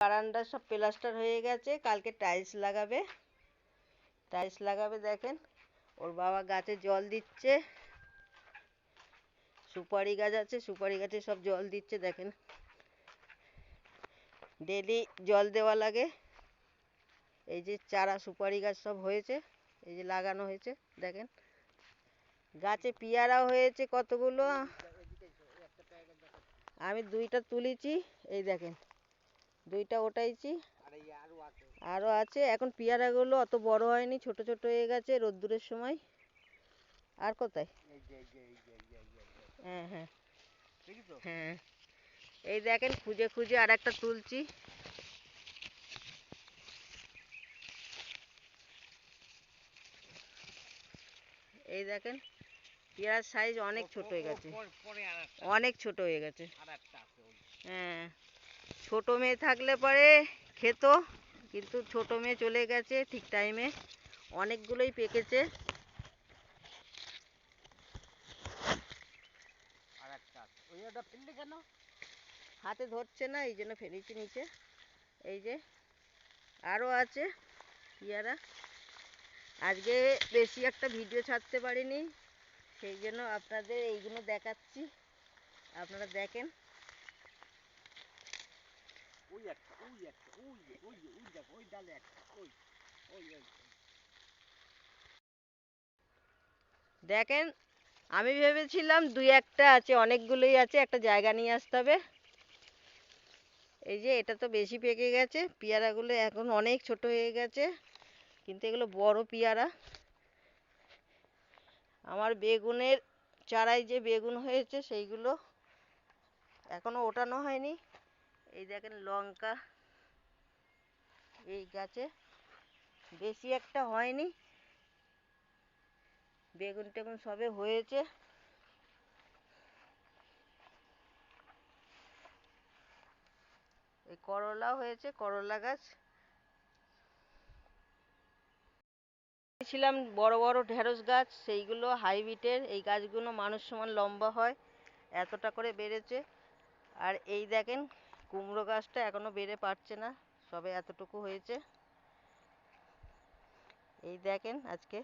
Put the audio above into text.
বারান্দা সব প্লাস্টার হয়ে গেছে, কালকে টাইলস লাগাবে। টাইলস লাগাবে, দেখেন। ওর বাবা গাছে জল দিচ্ছে। সুপারি গাছ আছে, সুপারি গাছে সব জল দিচ্ছে, দেখেন। ডেলি জল দেওয়া লাগে। এই যে চারা, সুপারি গাছ সব হয়েছে, এই যে লাগানো হয়েছে, দেখেন। গাছে পেয়ারা হয়েছে কতগুলো? আমি দুইটা তুলেছি, এই দেখেন। দুইটা ওটাইছি আরও আছে। এখন পেয়ারাগুলো অত বড় হয়নি ছোট ছোট হয়ে গেছে রোদ্দুরের সময়। আর কোথায়? হ্যাঁ হ্যাঁ। হ্যাঁ। এই দেখেন খুঁজে খুঁজে আর একটা তুলছি। এই দেখেন পেয়ারার সাইজ অনেক ছোট হয়ে গেছে। অনেক ছোট হয়ে গেছে। হ্যাঁ। ছোট মেয়ে থাকলে পরে খেত কিন্তু ছোট মেয়ে চলে গেছে ঠিক টাইমে অনেকগুলোই পেকেছে। হাতে ধরছে না এই জন্য ফেলেছি নিচে। এই যে আরও আছে পেয়ারা আজকে বেশি একটা ভিডিও ছাড়তে পারিনি সেই জন্য আপনাদের এইগুলো দেখাচ্ছি। আপনারা দেখেন। একটা ওই একটা ওই ওই ওই দেখো ওই ডালে একটা ওই ওই ওই দেখেন, আমি ভেবেছিলাম দুই একটা আছে, অনেকগুলোই আছে, একটা জায়গা নিয়ে আসতে হবে। এই যে এটা তো বেশি পেকে গেছে, পেয়ারাগুলো এখন অনেক ছোট হয়ে গেছে, কিন্তু এগুলো বড় পেয়ারা। আমার বেগুনের চারায় যে বেগুন হয়েছে, সেইগুলো এখনও ওঠানো হয়নি। এই দেখেন লঙ্কা এই গাছে। বেশি একটা হয়নি। বেগুন টেগুন সবে হয়েছে। এই করলাও হয়েছে, করলা গাছ। ছিলাম বড় বড় ঢেঁড়স গাছ, সেইগুলো হাইব্রিডের। এই গাছগুলো মানুষ সমান লম্বা হয়, এতটা করে বেড়েছে। আর এই দেখেন কুমড়ো গাছটা এখনও বেড়ে পারছে না সবে এতটুকু হয়েছে। এই দেখেন আজকে